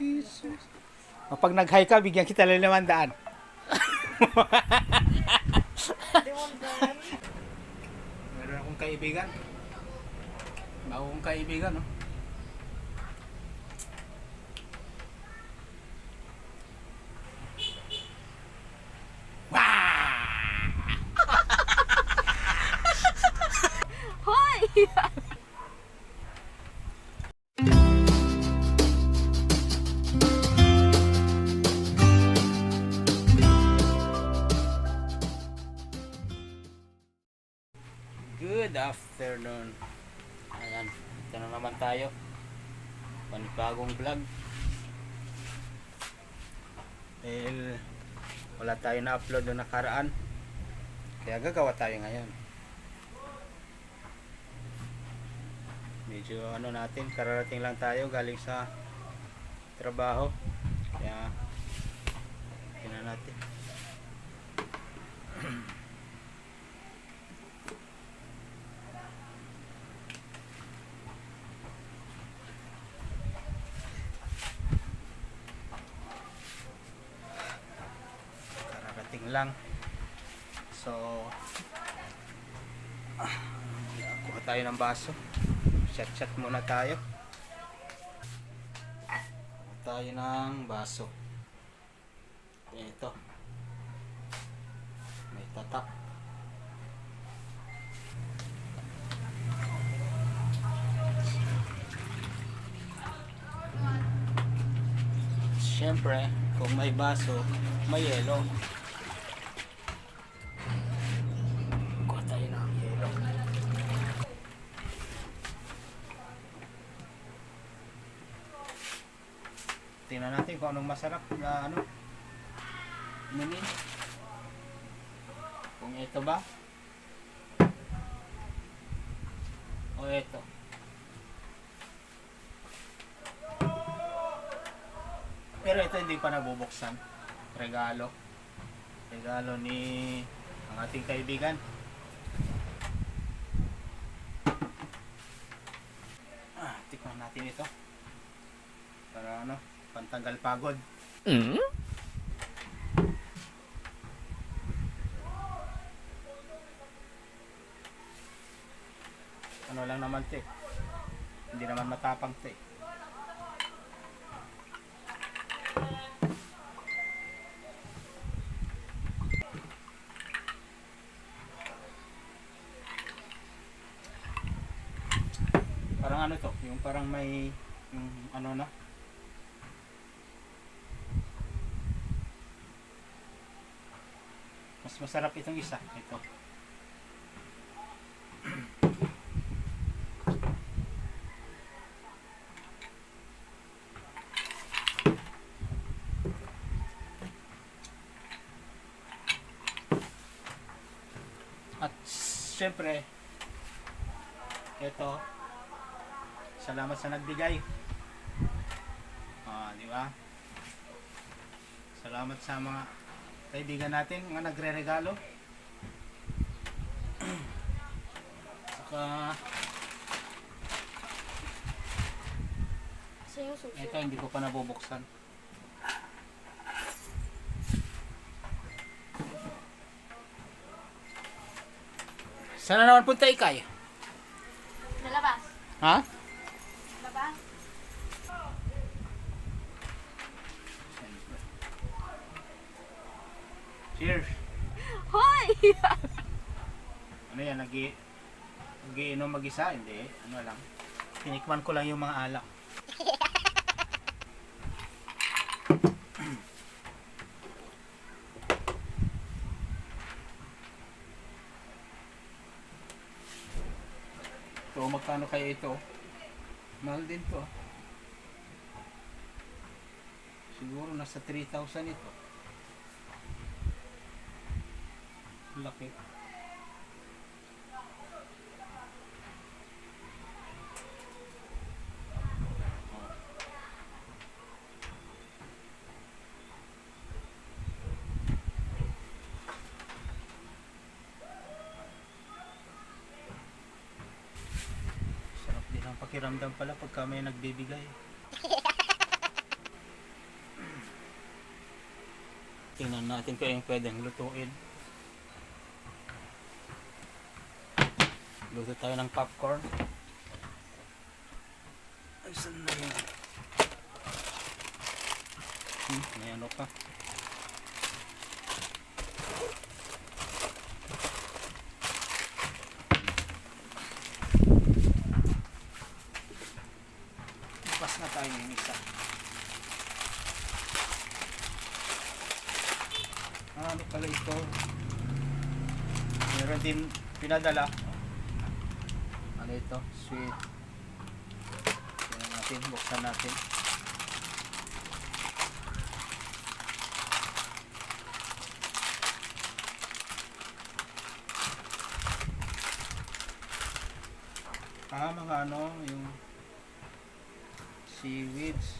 Jesus. O, pag nag-high ka, bigyan kita lang naman daan. Meron akong kaibigan. Bago kong kaibigan, no? Hoy! Afternoon. Ayan, ito na naman tayo. Panibagong vlog. Dahil wala tayo na-upload noong nakaraan. Kaya gagawa tayo ngayon. Medyo ano natin, kararating lang tayo galing sa trabaho. Kaya tingnan natin. Lang. So ah, kuha tayo ng baso. Chat chat muna tayo. Kuha tayo ng baso. Ito. May tatak. Siyempre, kung may baso, may yelo. Kuha tayo ng yelo. Tingnan natin kung anong masarap na ano. Inumin. Kung ito ba? O ito. Pero ito hindi pa nabubuksan. Regalo. Regalo ni ang ating kaibigan. Ah, tikman natin ito. Para ano, pantanggal pagod. Ano lang naman 'te. Hindi naman matapang 'te. Parang ano to, yung parang may yung ano na. Mas masarap itong isa, ito. At syempre, ito, salamat sa nagbigay. Ah, di ba? Salamat sa mga kaibigan natin, mga nagre-regalo. Saka, ito hindi ko pa nabubuksan. Sana naman punta ikay? Nalabas. Ha? Labas. Cheers! Hoy! Ano yan, nag Nagiinom mag-isa? Hindi. Ano lang. Tinikman ko lang yung mga alak. So, magkano kaya ito? Mahal din to. ah. Siguro nasa 3,000 ito. Laki. Sarap din ang pakiramdam pala pagka may nagbibigay. Tingnan natin kung yung pwedeng lutuin. Luto tayo ng popcorn. Ay, saan na yun? Hmm, may ano pa. Bukas na tayo ng isa. Ah, ano pala ito? Meron din pinadala. Ano ito? Sweet. Tingnan natin, buksan natin. Ah, mga ano, yung seaweeds.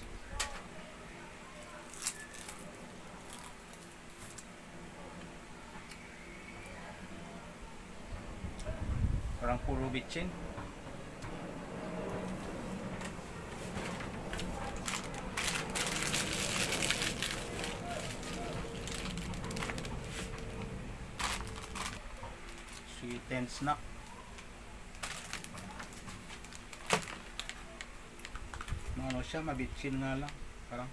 Parang puro bitchin. Sweet and snack. Ano siya, mabitchin nga lang. Parang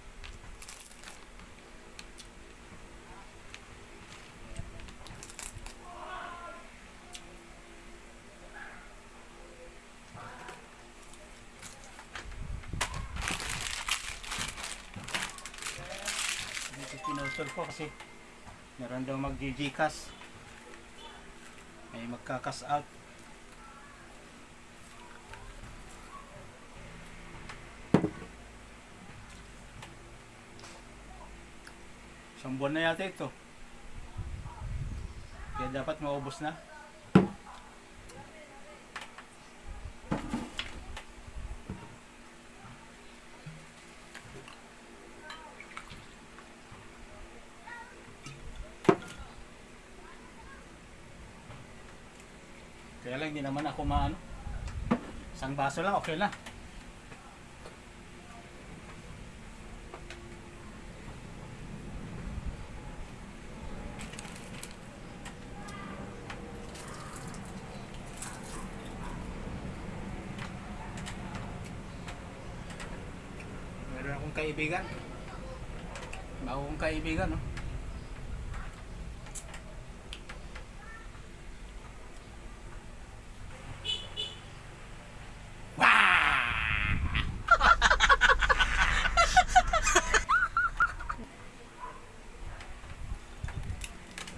Ito pinutol ko kasi meron daw mag May magkakas out. Isang buwan na yata ito. Kaya dapat maubos na. Lang hindi naman ako maano. Isang baso lang, okay na. Meron akong kaibigan. Bago kong kaibigan, no?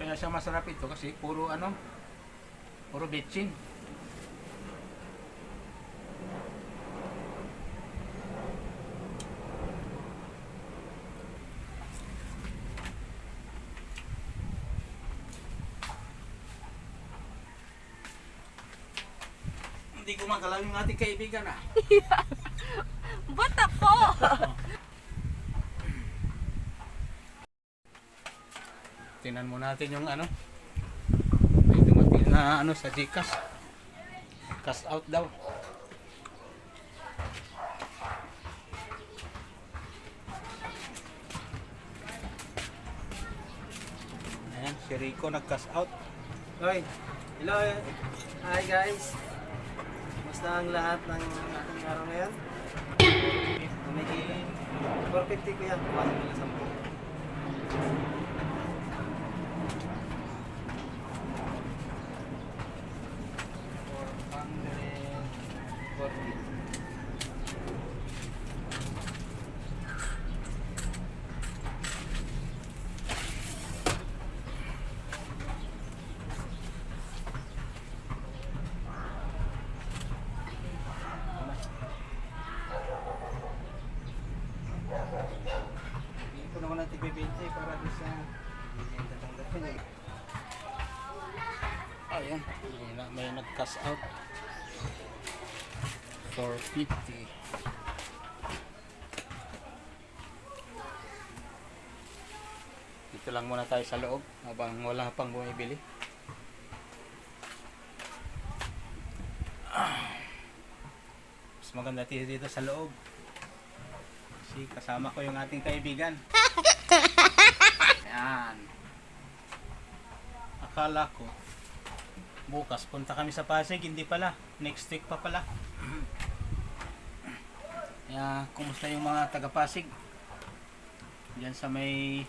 Kaya siya masarap ito kasi puro ano, puro bitchin. Hindi ko magalaw yung ating kaibigan ah. Ba't ako? Tingnan mo natin yung ano ano sa Gcash. Cast out daw. Ayan, si Rico nag-cast out. Hoy, hello. Hi guys. Kumusta ang lahat ng ating araw ngayon? Tumigil. 450 kuya. Kumain nila 10. Nag-cash out. 450. Dito lang muna tayo sa loob habang wala pang bumibili. Mas maganda tayo dito sa loob. Kasi kasama ko yung ating kaibigan. Ayan. Akala ko, bukas punta kami sa Pasig, hindi pala. Next week pa pala. Kaya, kumusta yung mga taga Pasig? Diyan sa may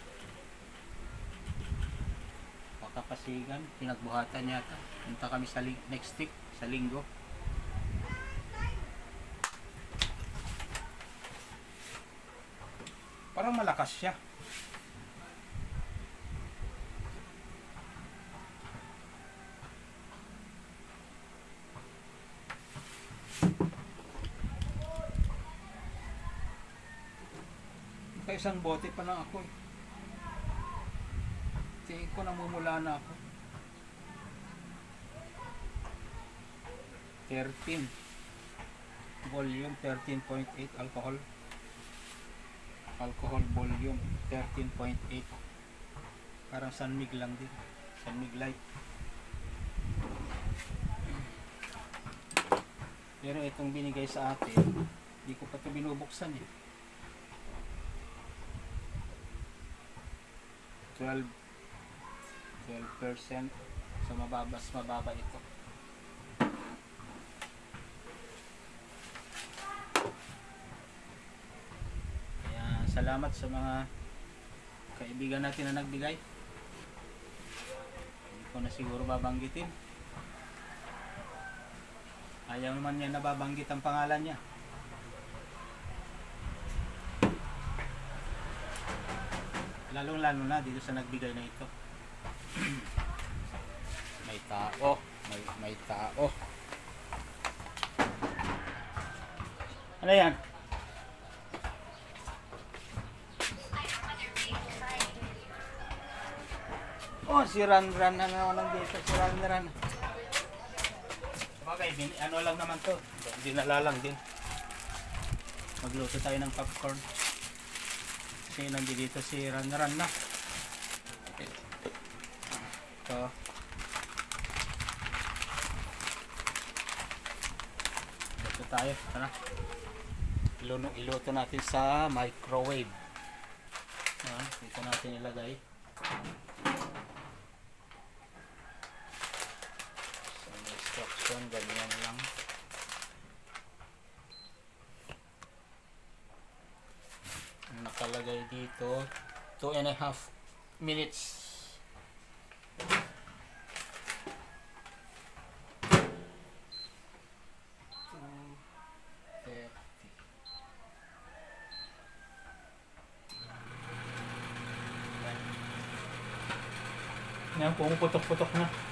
Pakapasigan, pinagbuhatan yata. Punta kami sa next week, sa linggo. Parang malakas siya. Kaya isang bote pa lang ako eh. Tingin ko namumula na ako. 13. Volume 13.8 alcohol. Alcohol volume 13.8. Parang San Mig lang din. San Mig light. Pero itong binigay sa atin, hindi ko pa ito binubuksan eh. 12 12% so mababas mababa ito. Kaya salamat sa mga kaibigan natin na nagbigay. Hindi ko na siguro babanggitin. Ayaw naman niya nababanggit ang pangalan niya lalong lalo na dito sa nagbigay na ito. May tao may may tao. Ano yan? Oh si Ran Ran na naman nandito si Ran Ran. Bagay ano lang naman to? Dinala lang din. Magluto tayo ng popcorn kasi nandito si Ran Ran na ito Luto tayo. Tara. Iluno, iluto natin sa microwave. Dito natin ilagay. So, instruction, ganyan lang. Ang nakalagay dito, 2 and a half minutes. Two, Yan, pumuputok-putok na.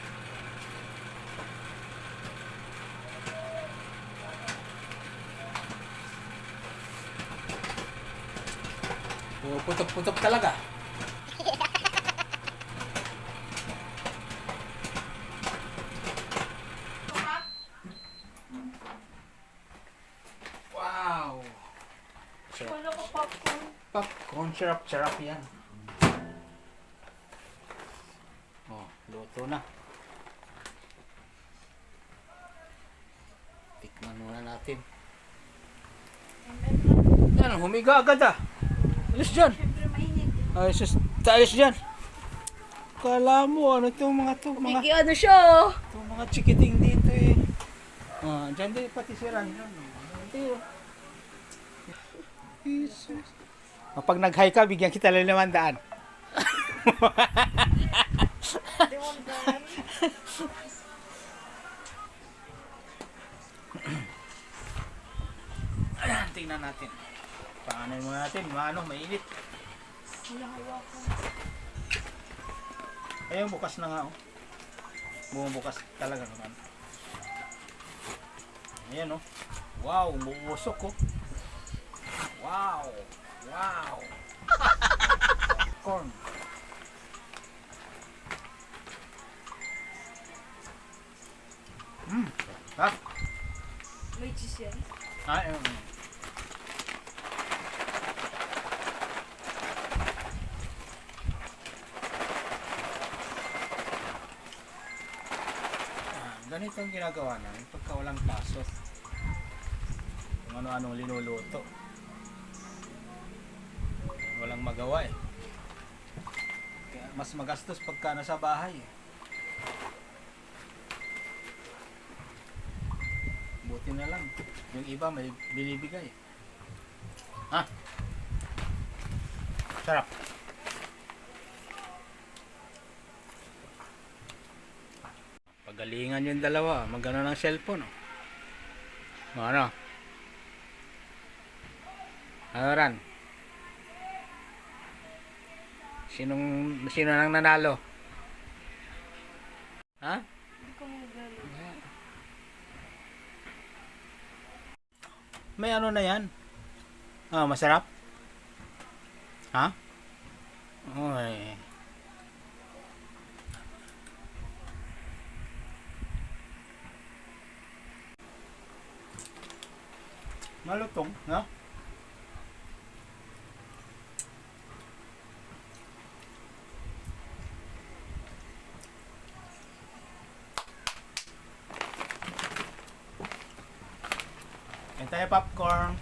Pumuputok-putok talaga. Wow! Sarap. Wala ko popcorn. Popcorn syrup yan. Oh, luto na. Tikman muna natin. Yan, humiga agad ah. Alis dyan. Siyempre mainit. Ay, sus, talis dyan. Kala mo, ano itong mga to, mga, Bigyan ano siya oh. itong mga chikiting dito eh. Ah, dyan din pati si Ran. Hindi oh. Jesus. Oh, pag nag-high ka, bigyan kita lang naman daan. Tingnan natin. Paano mo natin? Maano, mainit. Ayun, bukas na nga oh. Bumubukas talaga naman. Ayan oh. Wow, bubusok oh. Wow. Wow. Corn. Hmm. Ha? May cheese yan. Ah, ayun. Ah, ganito ang ginagawa namin pagka walang paso. Kung ano-anong linuluto. Walang magawa eh. mas magastos pagka nasa bahay. eh. Buti na lang. Yung iba may binibigay. Ha? Sarap. Pagalingan yung dalawa. Magano ng cellphone. Oh. Ano? Ano ran? Sinong sino nang nanalo? Ha? May ano na yan? Ah, masarap? Ha? Oy. Malutong, no? Tayo popcorn.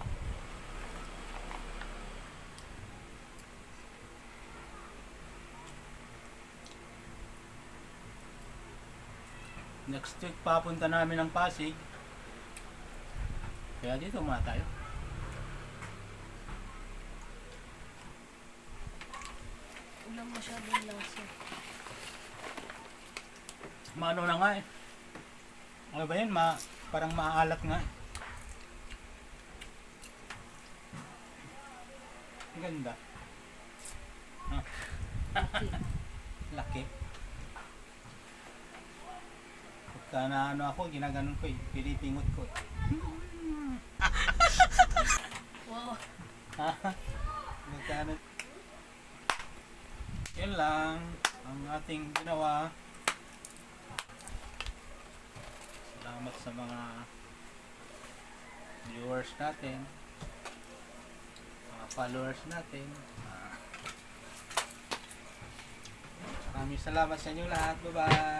Next week papunta namin ng Pasig. Kaya dito muna tayo. Wala masyadong lasa. Maano na nga eh. Ano ba yun? Ma, parang maaalat nga eh. Ang ganda. Ah. Laki. Pagka na ano ako, ginaganon ko eh. Pinipingot ko eh. Wow. Magkano? Yun lang ang ating ginawa. Salamat sa mga viewers natin, mga followers natin. Maraming salamat sa inyo lahat. Bye-bye!